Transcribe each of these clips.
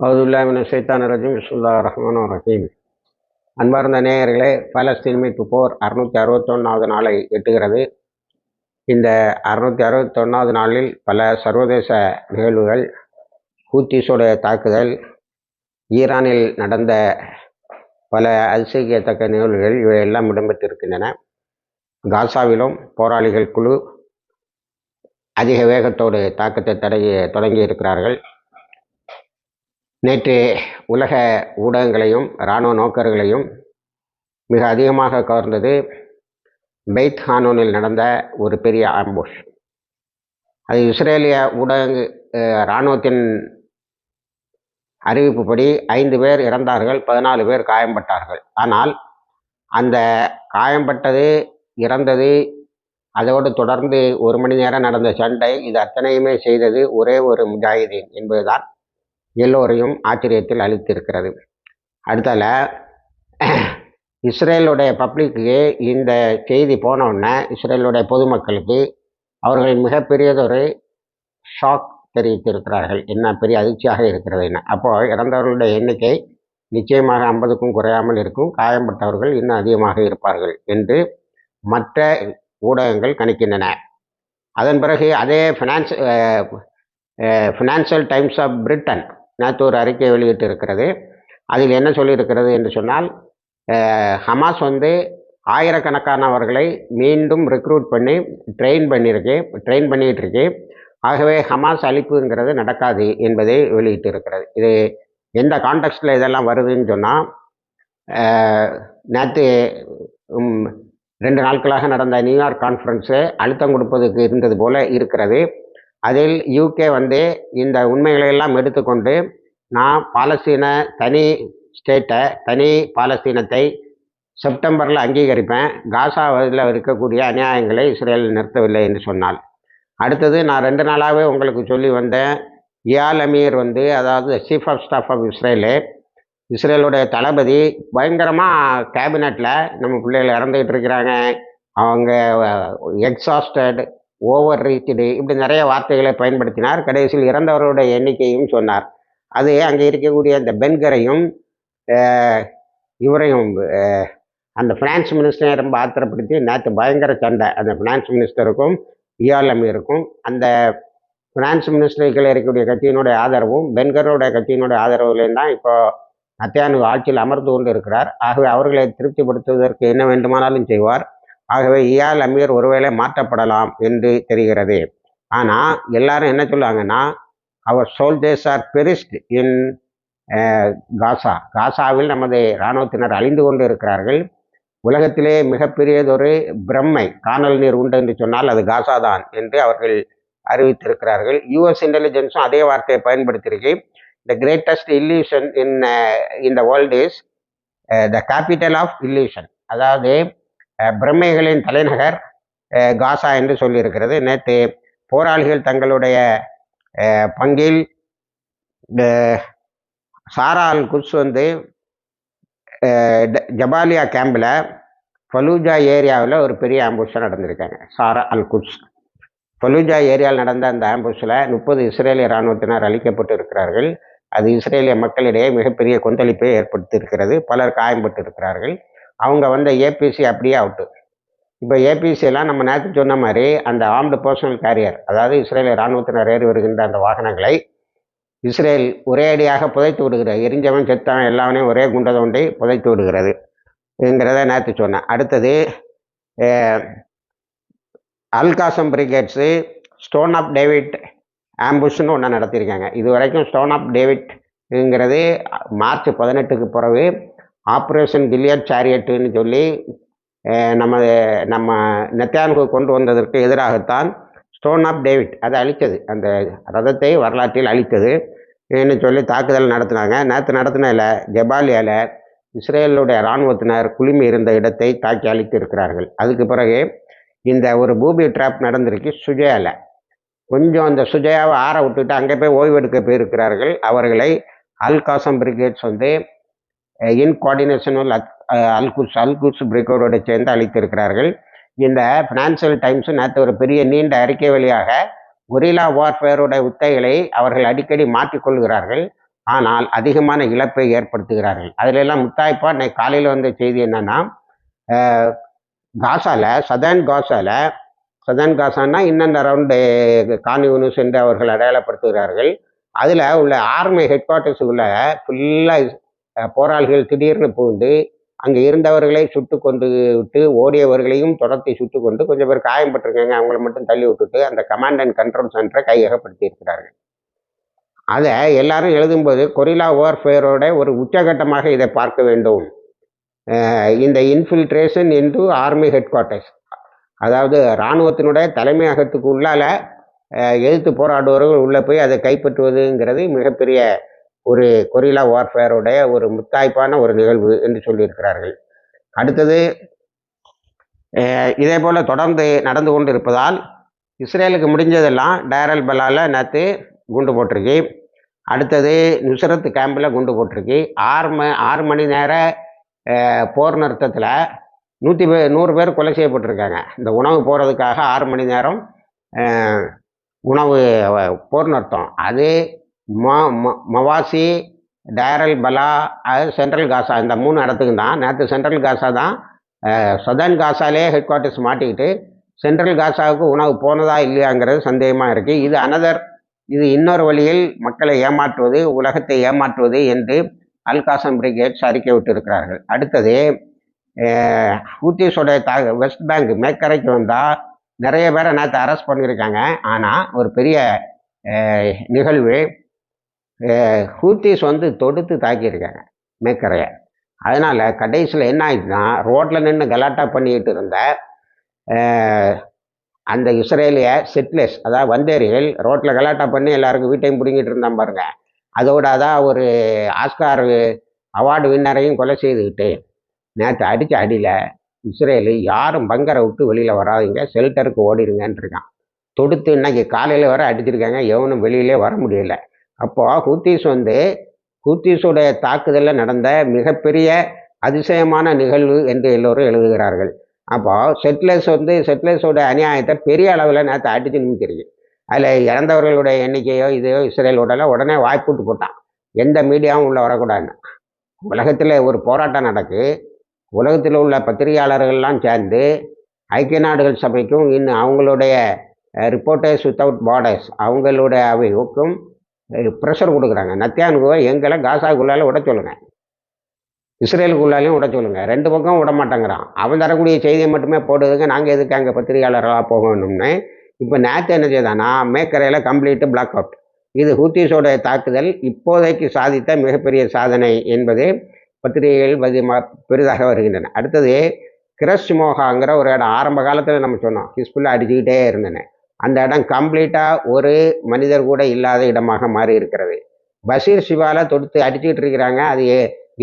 அவுதுல்லாமின் சைத்தான் ரஜீம். விஸ்வல்லா ரஹ்மான் ரஹீம். அன்பார்ந்த நேயர்களே பலஸ்தீன் மீட்பு போர் அறுநூற்றி அறுபத்தொன்னாவது நாளை எட்டுகிறது. இந்த அறுநூற்றி அறுபத்தொன்னாவது நாளில் பல சர்வதேச நிகழ்வுகள் ஹூத்திஸோடைய தாக்குதல் ஈரானில் நடந்த பல அதிசயிக்கத்தக்க நிகழ்வுகள் இவையெல்லாம் இடம்பெற்றிருக்கின்றன. காசாவிலும் போராளிகள் குழு அதிக வேகத்தோடு தாக்கத்தை தடைய தொடங்கி இருக்கிறார்கள் நேற்று உலக ஊடகங்களையும் இராணுவ நோக்கர்களையும் மிக அதிகமாக கவர்ந்தது பெய்த் ஹானூனில் நடந்த ஒரு பெரிய ஆம்புஷ் அது இஸ்ரேலிய ஊடக இராணுவத்தின் அறிவிப்புப்படி ஐந்து பேர் இறந்தார்கள் பதினாலு பேர் காயம்பட்டார்கள். ஆனால் அந்த காயம்பட்டது இறந்தது அதோடு தொடர்ந்து ஒரு மணி நேரம் நடந்த சண்டை இது அத்தனையுமே செய்தது ஒரே ஒரு முஜாஹிதீன் என்பதுதான். எல்லோரையும் ஆச்சரியத்தில் அளித்திருக்கிறது. அடுத்தால இஸ்ரேலுடைய பப்ளிக்கு இந்த செய்தி போனவுடனே இஸ்ரேலுடைய பொதுமக்களுக்கு அவர்கள் மிகப்பெரியதொரு ஷாக் தெரிவித்திருக்கிறார்கள். என்ன பெரிய அதிர்ச்சியாக இருக்கிறது என்ன? அப்போ இறந்தவர்களுடைய எண்ணிக்கை நிச்சயமாக ஐம்பதுக்கும் குறையாமல் இருக்கும். காயம்பட்டவர்கள் இன்னும் அதிகமாக இருப்பார்கள் என்று மற்ற ஊடகங்கள் கணிக்கின்றன. அதன் பிறகு அதே finance Financial Times of Britain நேற்று ஒரு அறிக்கை வெளியிட்டு இருக்கிறது அதில் என்ன சொல்லியிருக்கிறது என்று சொன்னால் ஹமாஸ் வந்து ஆயிரக்கணக்கானவர்களை மீண்டும் ரெக்ரூட் பண்ணி ட்ரெயின் பண்ணியிருக்கு ட்ரெயின் பண்ணிகிட்டு இருக்கு ஆகவே ஹமாஸ் அழிப்புங்கிறது நடக்காது என்பதை வெளியிட்டு இருக்கிறது இது எந்த கான்டெக்ட்டில் இதெல்லாம் வருதுன்னு சொன்னால் நேற்று ரெண்டு நாட்களாக நடந்த நியூயார்க் கான்ஃபரன்ஸு அழுத்தம் கொடுப்பதுக்கு இருந்தது போல இருக்கிறது. அதில் யூகே வந்து இந்த உண்மைகளை எல்லாம் எடுத்துக்கொண்டு நான் பாலஸ்தீன தனி ஸ்டேட்டை தனி பாலஸ்தீனத்தை செப்டம்பரில் அங்கீகரிப்பேன். காசாவில் இருக்கக்கூடிய அநியாயங்களை இஸ்ரேல் நிறுத்தவில்லை என்று சொன்னால் அடுத்தது நான் ரெண்டு நாளாகவே உங்களுக்கு சொல்லி வந்தேன். இயால் அமீர் வந்து அதாவது chief of staff of Israel இஸ்ரேலுடைய தளபதி பயங்கரமாக கேபினெட்டில் நம்ம பிள்ளைகள் இறந்துக்கிட்டு இருக்கிறாங்க. அவங்க எக்ஸாஸ்டட் ஓவர் ரீச்சடு இப்படி நிறைய வார்த்தைகளை பயன்படுத்தினார். கடைசியில் இறந்தவருடைய எண்ணிக்கையும் சொன்னார். அது அங்கே இருக்கக்கூடிய அந்த பென்கரையும் இவரையும் அந்த ஃபினான்ஸ் மினிஸ்டரை ரொம்ப ஆத்திரப்படுத்தி நேற்று பயங்கர சண்டை. அந்த ஃபினான்ஸ் மினிஸ்டருக்கும் இயால் அந்த ஃபினான்ஸ் மினிஸ்டர்கள் இருக்கக்கூடிய கட்சியினுடைய ஆதரவும் பென்கரோட கட்சியினுடைய ஆதரவுலேயும் தான் இப்போ நத்தியானு ஆட்சியில் அமர்ந்து கொண்டு இருக்கிறார். ஆகவே அவர்களை திருப்திப்படுத்துவதற்கு என்ன வேண்டுமானாலும் செய்வார். ஆகவே இயால் அமீர் ஒருவேளை மாற்றப்படலாம் என்று தெரிகிறது. ஆனால் எல்லாரும் என்ன சொல்லுவாங்கன்னா அவர் soldiers are perished in Gaza. காசாவில் நமது இராணுவத்தினர் அழிந்து கொண்டு இருக்கிறார்கள். உலகத்திலே மிகப்பெரியதொரு பிரம்மை காணல் நீர் உண்டு என்று சொன்னால் அது காசா தான் என்று அவர்கள் அறிவித்திருக்கிறார்கள். யூஎஸ் இன்டெலிஜென்ஸும் அதே வார்த்தையை பயன்படுத்தியிருக்கு. த கிரேட்டஸ்ட் இல்லூஷன் இன் இந்த world is the capital of illusion அதாவது பிரம்மைகளின் தலைநகர் காசா என்று சொல்லியிருக்கிறது. நேற்று போராளிகள் தங்களுடைய பங்கில் சாரா அல் குட்ஸ் வந்து ஜபாலியா கேம்பில் ஃபலூஜா ஏரியாவில் ஒரு பெரிய ஆம்புஷன் நடந்திருக்காங்க சாரா அல் குட்ஸ் ஃபலூஜா ஏரியாவில் நடந்த அந்த ஆம்புஷில் முப்பது இஸ்ரேலிய இராணுவத்தினர் அளிக்கப்பட்டு இருக்கிறார்கள். அது இஸ்ரேலிய மக்களிடையே மிகப்பெரிய கொந்தளிப்பை ஏற்படுத்தி இருக்கிறது பலர் காயம்பட்டு இருக்கிறார்கள். அவங்க வந்த ஏபிசி அப்படியே அவுட்டு இப்போ ஏபிசியெல்லாம் நம்ம நேற்று சொன்ன மாதிரி அந்த ஆம்டு பர்சனல் கேரியர் அதாவது இஸ்ரேல் இராணுவத்தினர் ஏறி வருகின்ற அந்த வாகனங்களை இஸ்ரேல் ஒரே அடியாக புதைத்து விடுகிறது. எரிஞ்சவன் செத்தவன் எல்லாவனையும் ஒரே குண்டை தோண்டி புதைத்து விடுகிறது என்கிறத நேற்று சொன்னேன். அடுத்தது Al Qassam brigades stone of David ஆம்புஷ்னு ஒன்று நடத்தியிருக்காங்க. இது வரைக்கும் ஸ்டோன் ஆஃப் டேவிட்ங்கிறது மார்ச் பதினெட்டுக்கு பிறகு ஆப்ரேஷன் கில்லியட் சாரியட்டுன்னு சொல்லி நம்ம நம்ம நெத்தியானுக்கு கொண்டு வந்ததற்கு எதிராகத்தான் ஸ்டோன் ஆஃப் டேவிட் அதை அழித்தது. அந்த ரதத்தை வரலாற்றில் அழித்தது. என்று சொல்லி தாக்குதல் நடத்தினாங்க. நேற்று நடத்தினதில் ஜபாலியால் இஸ்ரேலுடைய இராணுவத்தினர் குழுமி இருந்த இடத்தை தாக்கி அழித்து இருக்கிறார்கள் அதுக்கு பிறகு இந்த ஒரு பூபி ட்ராப் நடந்திருக்கு சுஜயாவில் கொஞ்சம் அந்த சுஜயாவை ஆற விட்டுட்டு அங்கே போய் ஓய்வெடுக்க போயிருக்கிறார்கள். அவர்களை அல்காசம் பிரிகேட்ஸ் வந்து in coordination al Quds al Quds பிரிகேடோடு சேர்ந்து அளித்திருக்கிறார்கள். இந்த ஃபினான்சியல் டைம்ஸ் நேற்று ஒரு பெரிய நீண்ட அறிக்கை வழியாக கொரில்லா வார்ஃபேருடைய உத்தைகளை அவர்கள் அடிக்கடி மாற்றிக்கொள்கிறார்கள் ஆனால் அதிகமான இழப்பை ஏற்படுத்துகிறார்கள். அதிலெல்லாம் முத்தாய்ப்பா இன்னைக்கு காலையில் வந்த செய்தி என்னன்னா அஹ், காசால சதர்ன் காசால சதர்ன் காசான்னா இன்னும் ரவுண்டு கான்யூனிஸ் என்று அவர்கள் அடையாளப்படுத்துகிறார்கள். அதில் உள்ள ஆர்மி ஹெட் குவார்ட்டர்ஸுக்குள்ள ஃபுல்லாக போராளிகள் திடீர்னு புகுந்து அங்கே இருந்தவர்களை சுட்டு கொண்டு விட்டு ஓடியவர்களையும் தொடர்த்தி சுட்டு கொண்டு கொஞ்சம் பேர் காயம்பட்டிருக்காங்க அவங்கள மட்டும் தள்ளி விட்டுட்டு அந்த கமாண்ட் அண்ட் கண்ட்ரோல் சென்டரை கையகப்படுத்தி இருக்கிறார்கள். அதை எல்லாரும் எழுதும்போது கொரில்லா ஓர்ஃபேரோட ஒரு உச்சகட்டமாக இதை பார்க்க வேண்டும். இந்த infiltration into army headquarters அதாவது இராணுவத்தினுடைய தலைமையகத்துக்கு உள்ளால எதிர்த்து போராடுபவர்கள் உள்ளே போய் அதை கைப்பற்றுவதுங்கிறது மிகப்பெரிய ஒரு கொரில்லா வார்ஃபேருடைய ஒரு முத்தாய்ப்பான ஒரு நிகழ்வு என்று சொல்லியிருக்கிறார்கள். அடுத்தது இதே போல் தொடர்ந்து நடந்து கொண்டு இருப்பதால் இஸ்ரேலுக்கு முடிஞ்சதெல்லாம் டேரல் பலால் நேற்று குண்டு போட்டிருக்கு. அடுத்தது நுசரத் கேம்பில் குண்டு போட்டிருக்கு. ஆறு ம ஆறு மணி நேர போர் நிறுத்தத்தில் நூற்றி பே நூறு பேர் கொலை செய்யப்பட்டிருக்காங்க. இந்த உணவு போகிறதுக்காக ஆறு மணி நேரம் உணவு போர் நிறுத்தம். அது மவாசி டேரல் பலா அது சென்ட்ரல் காசா. இந்த மூணு இடத்துக்கு தான். நேற்று சென்ட்ரல் காசா தான் சதர்ன் காசாலே ஹெட் குவார்ட்டர்ஸ் மாட்டிக்கிட்டு சென்ட்ரல் காசாவுக்கு உணவு போனதா இல்லையாங்கிறது சந்தேகமாக இருக்குது இது அனதர் இது இன்னொரு வழியில் மக்களை ஏமாற்றுவது உலகத்தை ஏமாற்றுவது என்று அல்காசம் பிரிகேட்ஸ் அறிக்கை விட்டிருக்கிறார்கள். அடுத்தது ஹூத்திஸோடைய தா வெஸ்ட் பேங்க் மேற்கரைக்கு வந்தால் நிறைய பேரை நேற்று அரெஸ்ட் பண்ணியிருக்காங்க. ஆனால் ஒரு பெரிய நிகழ்வு ஹூத்திஸ் வந்து தொடுத்து தாக்கியிருக்காங்க மேக்கரையை அதனால் கடைசியில் என்ன ஆயிடுச்சுன்னா ரோட்டில் நின்று கலாட்டா பண்ணிக்கிட்டு இருந்த அந்த இஸ்ரேலிய செட்லெஸ் அதாவது வந்தேரிகள் ரோட்டில் கலாட்டா பண்ணி எல்லாருக்கும் வீட்டையும் பிடுங்கிட்டு இருந்தான் பாருங்க. அதோட அதான் ஒரு ஆஸ்கார் அவார்டு வின்னரையும் கொலை செய்துக்கிட்டு நேற்று அடித்த அடியில் இஸ்ரேலு யாரும் பங்கரை விட்டு வெளியில் வராதீங்க ஷெல்டருக்கு ஓடிடுங்கன்னு இருக்கான். தொடுத்து இன்னைக்கு காலையில் வர அடிச்சிருக்காங்க எவனும் வெளியிலே வர முடியல. அப்போது ஹூத்திஸ் வந்து ஹூத்திஸுடைய தாக்குதலில் நடந்த மிகப்பெரிய அதிசயமான நிகழ்வு என்று எல்லோரும் எழுதுகிறார்கள். அப்போ செட்லர்ஸ் வந்து செட்லர்ஸோட அநியாயத்தை பெரிய அளவில் நேற்று அடிச்சு நிமித்திருக்கு அதில் இறந்தவர்களுடைய எண்ணிக்கையோ இதையோ இஸ்ரேல் உடல உடனே வாய்ப்புட்டு போட்டான். எந்த மீடியாவும் உள்ளே வரக்கூடாதுன்னு. உலகத்தில் ஒரு போராட்டம் நடக்கு. உலகத்தில் உள்ள பத்திரிகையாளர்கள்லாம் சேர்ந்து ஐக்கிய நாடுகள் சபைக்கும் இன்னும் அவங்களுடைய ரிப்போர்ட்டர்ஸ் வித்தவுட் பார்டர்ஸ் அவங்களுடைய அவைக்கும் ப்ரெஷர் கொடுக்குறாங்க. நத்தியானுக்குவை எங்களை காசாக்குள்ளால விட சொல்லுங்க. இஸ்ரேலுக்குள்ளாலையும் விட சொல்லுங்க. ரெண்டு பக்கம் விட மாட்டேங்கிறான். அவன் தரக்கூடிய செய்தியை மட்டுமே போடுதுங்க. நாங்கள் எதுக்கு அங்கே பத்திரிகையாளர்களாக போகணும்னு இப்போ நேற்று என்ன செய்தானா மேக்கரையில் கம்ப்ளீட்டு பிளாக் அவுட் இது ஹூத்திஸோட தாக்குதல் இப்போதைக்கு சாதித்த மிகப்பெரிய சாதனை என்பது பத்திரிகைகள் பதிமா பெரிதாக வருகின்றன. அடுத்தது கிரஸ் மோகாங்கிற ஒரு இடம். ஆரம்ப காலத்தில் நம்ம சொன்னோம். ஹிஸ்புல்லா அடிச்சுக்கிட்டே இருந்தேன் அந்த இடம் கம்ப்ளீட்டாக ஒரு மனிதர் கூட இல்லாத இடமாக மாறி இருக்கிறது. பஷீர் சிவால தொடுத்து அடிச்சுக்கிட்டு இருக்கிறாங்க. அது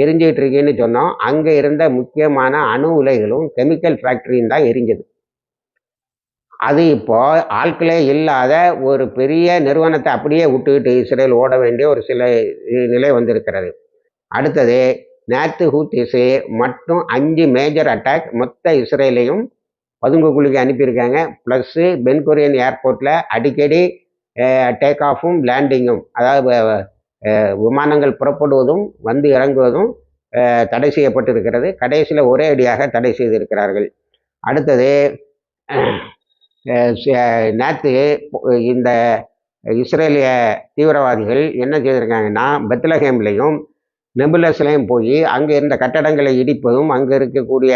எரிஞ்சிக்கிட்டு எரிஞ்சுக்கிட்டு சொன்னோம். அங்கே இருந்த முக்கியமான அணு உலைகளும் கெமிக்கல் ஃபேக்ட்ரியும் தான் எரிஞ்சது. அது இப்போ ஆட்களே இல்லாத ஒரு பெரிய நிறுவனத்தை அப்படியே விட்டுக்கிட்டு இஸ்ரேல் ஓட வேண்டிய ஒரு சில நிலை வந்திருக்கிறது. அடுத்தது நேத்து ஹூத்திஸு மட்டும் அஞ்சு மேஜர் அட்டாக் மொத்த இஸ்ரேலையும் பதுங்கு குழிக்கு அனுப்பியிருக்காங்க. ப்ளஸ்ஸு பென்கொரியன் ஏர்போர்ட்டில் அடிக்கடி டேக் ஆஃபும் லேண்டிங்கும் அதாவது விமானங்கள் புறப்படுவதும் வந்து இறங்குவதும் தடை செய்யப்பட்டிருக்கிறது. கடைசியில் ஒரே அடியாக தடை செய்திருக்கிறார்கள். அடுத்தது நேற்று இந்த இஸ்ரேலிய தீவிரவாதிகள் என்ன செய்திருக்காங்கன்னா பெத்லஹேம்லேயும் நெபுலஸ்லேயும் போய் அங்கே இருந்த கட்டடங்களை இடிப்பதும் அங்கே இருக்கக்கூடிய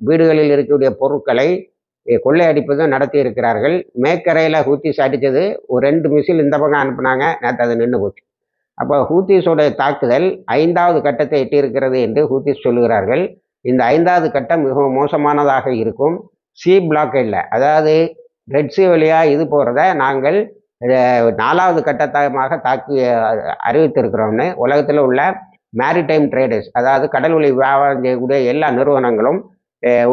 வீடுகளில் இருக்கக்கூடிய பொருட்களை அஹ், கொள்ளையடிப்பதும் நடத்தி இருக்கிறார்கள். மேக்கரையில் ஹூத்திஸ் அடித்தது. ஒரு ரெண்டு மிசில் இந்த பக்கம் அனுப்புனாங்க. நேற்று அது நின்று போச்சு. அப்போ ஹூத்திஸோடைய தாக்குதல் ஐந்தாவது கட்டத்தை எட்டியிருக்கிறது என்று ஹூத்திஸ் சொல்லுகிறார்கள். இந்த ஐந்தாவது கட்டம் மிகவும் மோசமானதாக இருக்கும். சி பிளாக் இல்லை. அதாவது ரெட் சி வழியாக இது போகிறத நாங்கள் நாலாவது கட்டத்தமாக தாக்கி அறிவித்திருக்கிறோம்னு உலகத்தில் உள்ள மேரிடைம் ட்ரேடர்ஸ் அதாவது கடல் வழி வியாபாரம் செய்யக்கூடிய எல்லா நிறுவனங்களும்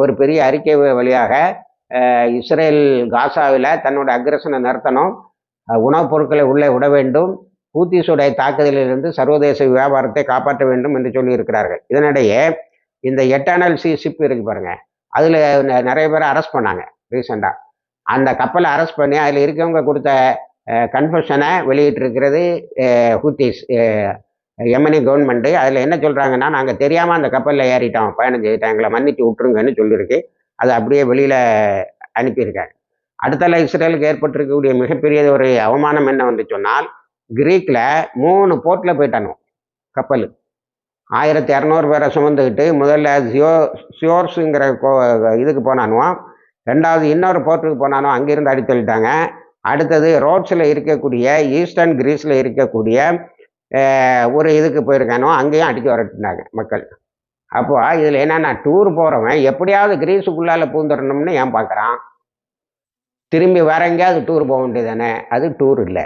ஒரு பெரிய அறிக்கை வழியாக இஸ்ரேல் காசாவில் தன்னோட அக்ரஷனை நிறுத்தணும். உணவுப் பொருட்களை உள்ளே விட வேண்டும். ஹூத்திஸுடைய தாக்குதலிலிருந்து சர்வதேச வியாபாரத்தை காப்பாற்ற வேண்டும் என்று சொல்லியிருக்கிறார்கள். இதனிடையே இந்த எட்டானல் சி ஷிப் இருக்கு பாருங்க. அதில் நிறைய பேரை அரெஸ்ட் பண்ணாங்க ரீசெண்டாக அந்த கப்பலை அரெஸ்ட் பண்ணி அதில் இருக்கவங்க கொடுத்த கன்ஃபஷனை வெளியிட்டிருக்கிறது ஹூத்திஸ் எமனி கவர்மெண்ட்டு அதில் என்ன சொல்கிறாங்கன்னா நாங்கள் தெரியாமல் அந்த கப்பலில் ஏறிட்டோம். பயணம் செய்யிட்டோம் எங்களை மன்னிச்சு விட்ருங்கன்னு சொல்லியிருக்கு அதை அப்படியே வெளியில் அனுப்பியிருக்காங்க அடுத்த இஸ்ரேலுக்கு ஏற்பட்டிருக்கக்கூடிய மிகப்பெரிய ஒரு அவமானம் என்ன வந்து சொன்னால் கிரீக்கில் மூணு போர்ட்டில் போயிட்டானோ கப்பல். ஆயிரத்தி இரநூறு பேரை சுமந்துக்கிட்டு முதல்ல ஜியோ சியோர்ஸுங்கிற கோ இதுக்கு போனானுவோம் ரெண்டாவது இன்னொரு போர்ட்டுக்கு போனானோ அங்கேருந்து அடித்தள்ளிட்டாங்க. அடுத்தது ரோட்ஸில் இருக்கக்கூடிய ஈஸ்டர்ன் கிரீஸில் இருக்கக்கூடிய ஒரு இதுக்கு போயிருக்கானோ அங்கேயும் அடிக்க வரட்டுனாங்க மக்கள். அப்போ இதில் என்னன்னா டூர் போகிறவன் எப்படியாவது கிரீஸுக்குள்ளால் பூந்துடணும்னு ஏன் பார்க்குறான்? திரும்பி வேற எங்கேயாவது டூர் போக வேண்டியது தானே அது டூர் இல்லை.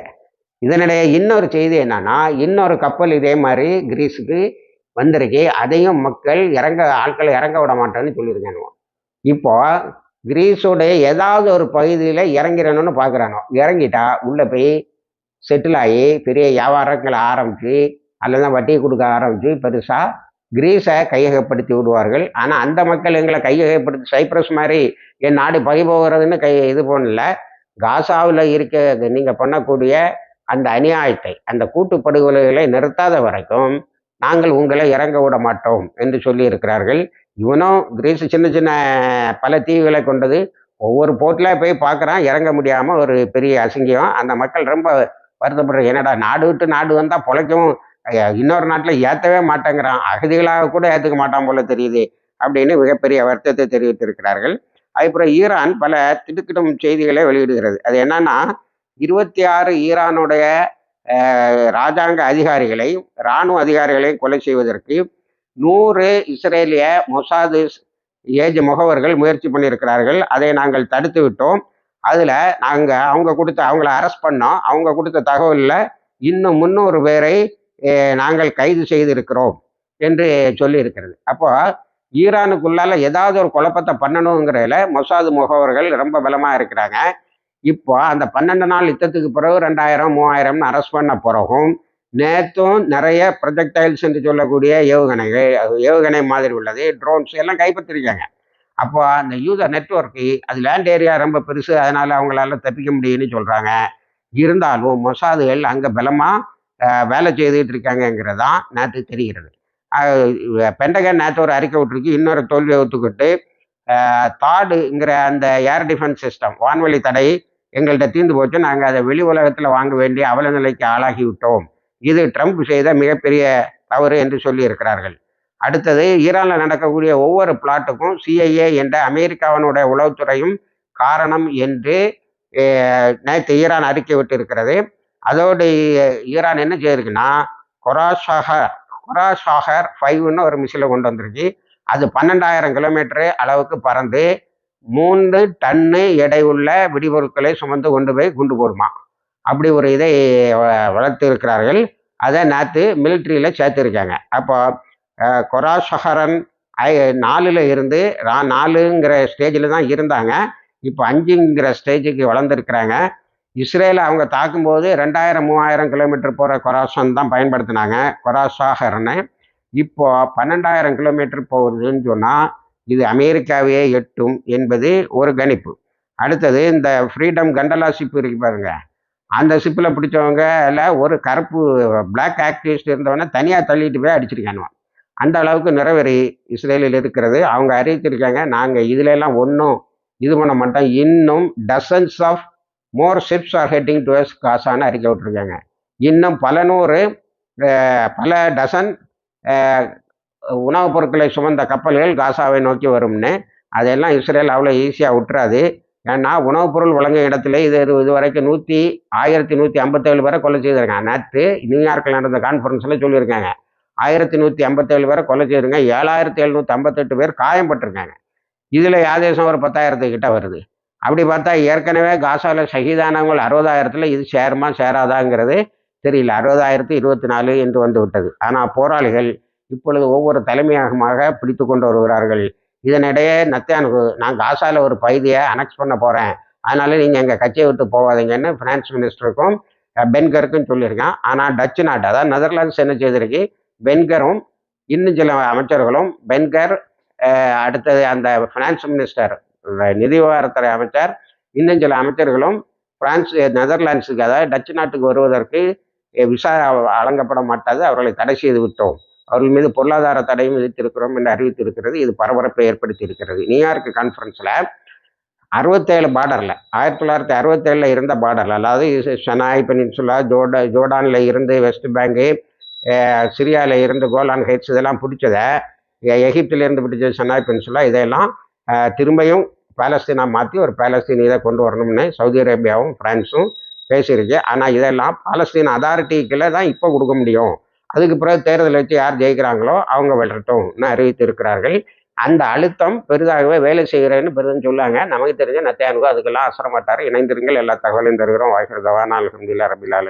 இதனுடைய இன்னொரு செய்தி என்னன்னா இன்னொரு கப்பல் இதே மாதிரி கிரீஸுக்கு வந்திருக்கு. அதையும் மக்கள் இறங்க ஆட்களை இறங்க விட மாட்டேன்னு சொல்லியிருக்கானோ இப்போ கிரீஸோடைய ஏதாவது ஒரு பகுதியில் இறங்கிறணும்னு பார்க்குறானோ? இறங்கிட்டா உள்ளே போய் செட்டில் ஆகி பெரிய வியாபாரங்களை ஆரம்பித்து அல்லது வட்டி கொடுக்க ஆரம்பித்து பெருசாக கிரீஸை கையகப்படுத்தி விடுவார்கள். ஆனால் அந்த மக்கள் எங்களை கையகப்படுத்தி சைப்ரஸ் மாதிரி என் நாடு பகை போகிறதுன்னு கை இது பண்ணல. காசாவில் இருக்க நீங்கள் பண்ணக்கூடிய அந்த அநியாயத்தை அந்த கூட்டுப்படுகொலைகளை நிறுத்தாத வரைக்கும் நாங்கள் உங்களை இறங்க விட மாட்டோம் என்று சொல்லி இருக்கிறார்கள் இவனும் கிரீஸ் சின்ன சின்ன பல தீவுகளை கொண்டது ஒவ்வொரு போட்டில் போய் பார்க்குறான் இறங்க முடியாமல் ஒரு பெரிய அசிங்கம். அந்த மக்கள் ரொம்ப வருத்தப்படுற என்னடா நாடு விட்டு நாடு வந்தால் பொழைக்கவும் இன்னொரு நாட்டில் ஏற்றவே மாட்டேங்கிறான். அகதிகளாக கூட ஏற்றுக்க மாட்டான் போல தெரியுது அப்படின்னு மிகப்பெரிய வருத்தத்தை தெரிவித்திருக்கிறார்கள். அதுக்கப்புறம் ஈரான் பல திடுக்கிடும் செய்திகளை வெளியிடுகிறது. அது என்னன்னா இருபத்தி ஆறு ஈரானுடைய ராஜாங்க அதிகாரிகளை இராணுவ அதிகாரிகளை கொலை செய்வதற்கு நூறு இஸ்ரேலிய மொசாது ஏஜ் முகவர்கள் முயற்சி பண்ணியிருக்கிறார்கள். அதை நாங்கள் தடுத்து விட்டோம். அதில் நாங்கள் அவங்க கொடுத்த அவங்கள அரெஸ்ட் பண்ணோம். அவங்க கொடுத்த தகவலில் இன்னும் முந்நூறு பேரை நாங்கள் கைது செய்திருக்கிறோம் என்று சொல்லியிருக்கிறது. அப்போ ஈரானுக்குள்ளால ஏதாவது ஒரு குழப்பத்தை பண்ணணுங்கிறதுல மொசாது முகவர்கள் ரொம்ப பலமாக இருக்கிறாங்க. இப்போ அந்த பன்னெண்டு நாள் யுத்தத்துக்கு பிறகு ரெண்டாயிரம் மூவாயிரம்னு அரெஸ்ட் பண்ண பிறகும் நேற்றும் நிறைய ப்ரொஜெக்டைல்ஸ் என்று சொல்லக்கூடிய ஏவுகணைகள் ஏவுகணை மாதிரி உள்ளது ட்ரோன்ஸ் எல்லாம் கைப்பற்றிருக்காங்க. அப்போ அந்த யூத நெட்வொர்க்கு அது லேண்ட் ஏரியா ரொம்ப பெருசு அதனால அவங்களால தப்பிக்க முடியும்னு சொல்கிறாங்க இருந்தாலும் மொசாதுகள் அங்கே பலமாக வேலை செய்துகிட்டு இருக்காங்கங்கிறது தான் நேற்று தெரிகிறது பெண்டகன் நேற்று ஒரு அறிக்கை விட்டுருக்கு இன்னொரு தோல்வியை ஒத்துக்கிட்டு தாடுங்கிற அந்த ஏர் டிஃபென்ஸ் சிஸ்டம் வான்வழி தடை எங்கள்கிட்ட தீர்ந்து போச்சு நாங்கள் அதை வெளி உலகத்தில் வாங்க வேண்டிய அவல நிலைக்கு ஆளாகி விட்டோம். இது ட்ரம்ப் செய்த மிகப்பெரிய தவறு என்று சொல்லி இருக்கிறார்கள் அடுத்தது ஈரானில் நடக்கக்கூடிய ஒவ்வொரு பிளாட்டுக்கும் சிஐஏ என்ற அமெரிக்காவினுடைய உளவுத்துறையும் காரணம் என்று நேற்று ஈரான் அறிக்கை விட்டு இருக்கிறது அதோடு ஈரான் என்ன செய்யிருக்குன்னா கொராஷாகர் கொராஷாகர் ஃபைவ்னு ஒரு மிசிலை கொண்டு வந்திருக்கு. அது பன்னெண்டாயிரம் கிலோமீட்டரு அளவுக்கு பறந்து மூன்று டன்னு எடை உள்ள வெடிபொருட்களை சுமந்து கொண்டு போய் குண்டு போடுமா? அப்படி ஒரு இதை வ- வளர்த்து இருக்கிறார்கள் அதை நேற்று மிலிட்ரியில் சேர்த்துருக்காங்க. அப்போ கொராசஹரன் ஐ நாலில் இருந்து நாலுங்கிற ஸ்டேஜில் தான் இருந்தாங்க. இப்போ அஞ்சுங்கிற ஸ்டேஜுக்கு வளர்ந்துருக்கிறாங்க. இஸ்ரேலை அவங்க தாக்கும்போது ரெண்டாயிரம் மூவாயிரம் கிலோமீட்டர் போகிற கொராசன் தான் பயன்படுத்தினாங்க கொராசாகரனை இப்போ பன்னெண்டாயிரம் கிலோமீட்டர் போகுதுன்னு சொன்னால் இது அமெரிக்காவையே எட்டும் என்பது ஒரு கணிப்பு. அடுத்தது இந்த ஃப்ரீடம் கண்டலா ஷிப் இருக்கு பாருங்க. அந்த ஷிப்பில் பிடிச்சவங்க இல்லை ஒரு கருப்பு பிளாக் ஆக்டிவிஸ்ட் இருந்தவனே தனியாக தள்ளிட்டு போய் அடிச்சிருக்கானுவான். அந்த அளவுக்கு நிறைவேறி இஸ்ரேலில் இருக்கிறது. அவங்க அறிவித்திருக்காங்க நாங்கள் இதுல எல்லாம் ஒன்றும் இது பண்ண மாட்டோம். இன்னும் dozens of more ships are heading towards காசான்னு அறிக்கை விட்டுருக்காங்க. இன்னும் பல நூறு பல டசன் உணவுப் பொருட்களை சுமந்த கப்பல்கள் காசாவை நோக்கி வரும்னு. அதெல்லாம் இஸ்ரேல் அவ்வளோ ஈஸியாக விட்டுறாது. ஏன்னா உணவுப் பொருள் வழங்கும் இடத்துல இது இது வரைக்கும் நூற்றி ஆயிரத்தி நூற்றி ஐம்பத்தேழு பேரை கொலை செய்திருக்காங்க. நேற்று நியூயார்க்கில் நடந்த கான்ஃபரன்ஸில் சொல்லியிருக்காங்க. ஆயிரத்தி நூற்றி ஐம்பத்தேழு பேரை கொலை செய்திருக்காங்க ஏழாயிரத்தி எழுநூற்றி ஐம்பத்தெட்டு பேர் காயம்பட்டிருக்காங்க. இதில் யாதேசம் ஒரு பத்தாயிரத்துக்கிட்ட வருது. அப்படி பார்த்தா ஏற்கனவே காசாவில் சகிதானவங்கள் அறுபதாயிரத்தில் இது சேருமா சேராதாங்கிறது தெரியல. அறுபதாயிரத்து இருபத்தி நாலு என்று வந்து விட்டது. ஆனால் போராளிகள் இப்பொழுது ஒவ்வொரு தலைமையகமாக பிடித்து கொண்டு வருகிறார்கள். இதனிடையே நத்தியானுக்கு நான் காசாவில் ஒரு பகுதியை அனெக்ஸ் பண்ண போகிறேன் அதனால நீங்கள் எங்கள் கட்சியை விட்டு போகாதீங்கன்னு ஃபினான்ஸ் மினிஸ்டருக்கும் பென்கருக்கும் சொல்லியிருக்கான். ஆனால் டச்சு நாட்டு அதாவது நெதர்லாண்ட்ஸ் என்ன செய்திருக்கு? பென்கரும் இன்னும் சில அமைச்சர்களும் பென்கர் அடுத்தது அந்த ஃபினான்ஸ் மினிஸ்டர் நிதி விவகாரத்துறை அமைச்சர் இன்னும் சில அமைச்சர்களும் பிரான்ஸ் நெதர்லாண்ட்ஸுக்கு அதாவது டச்சு நாட்டுக்கு வருவதற்கு விசா வழங்கப்பட மாட்டாது அவர்களை தடை செய்து விட்டோம். அவர்கள் மீது பொருளாதார தடையும் விதித்திருக்கிறோம் என்று அறிவித்திருக்கிறது. இது பரபரப்பை ஏற்படுத்தி இருக்கிறது நியூயார்க் கான்ஃபரன்ஸில் அறுபத்தேழு பார்டரில் ஆயிரத்தி தொள்ளாயிரத்தி அறுபத்தேழில் இருந்த பார்டரில் அதாவது இது ஷனாய் பெனின்சுலா ஜோர்டா ஜோர்டானில் இருந்து வெஸ்ட் பேங்கு சிரியாவில் இருந்து கோலான் ஹைட்ஸ் இதெல்லாம் பிடிச்சதை எகிப்திலேருந்து பிடிச்ச சனாய் பெனின்சுலா இதையெல்லாம் திரும்பியும் பாலஸ்தீனா மாற்றி ஒரு பாலஸ்தீன் இதை கொண்டு வரணும்னு சவுதி அரேபியாவும் பிரான்ஸும் பேசியிருக்கு. ஆனால் இதெல்லாம் பாலஸ்தீன் அதாரிட்டிக்குள்ளே தான் இப்போ கொடுக்க முடியும். அதுக்கு பிறகு தேர்தல் வச்சு யார் ஜெயிக்கிறாங்களோ அவங்க வெல்லட்டும்னு அறிவித்து இருக்கிறார்கள் அந்த அழுத்தம் பெரிதாகவே வேலை செய்கிறேன்னு பெரிதும் சொல்லுவாங்க நமக்கு தெரிஞ்ச நத்தியானுக்கு அதுக்கெல்லாம் அசரமாட்டார். இணைந்திருங்கள். எல்லா தகவலையும் தருகிறோம். வாய்க்கிறதவா நான் அலமதுல்லா ரபிலால்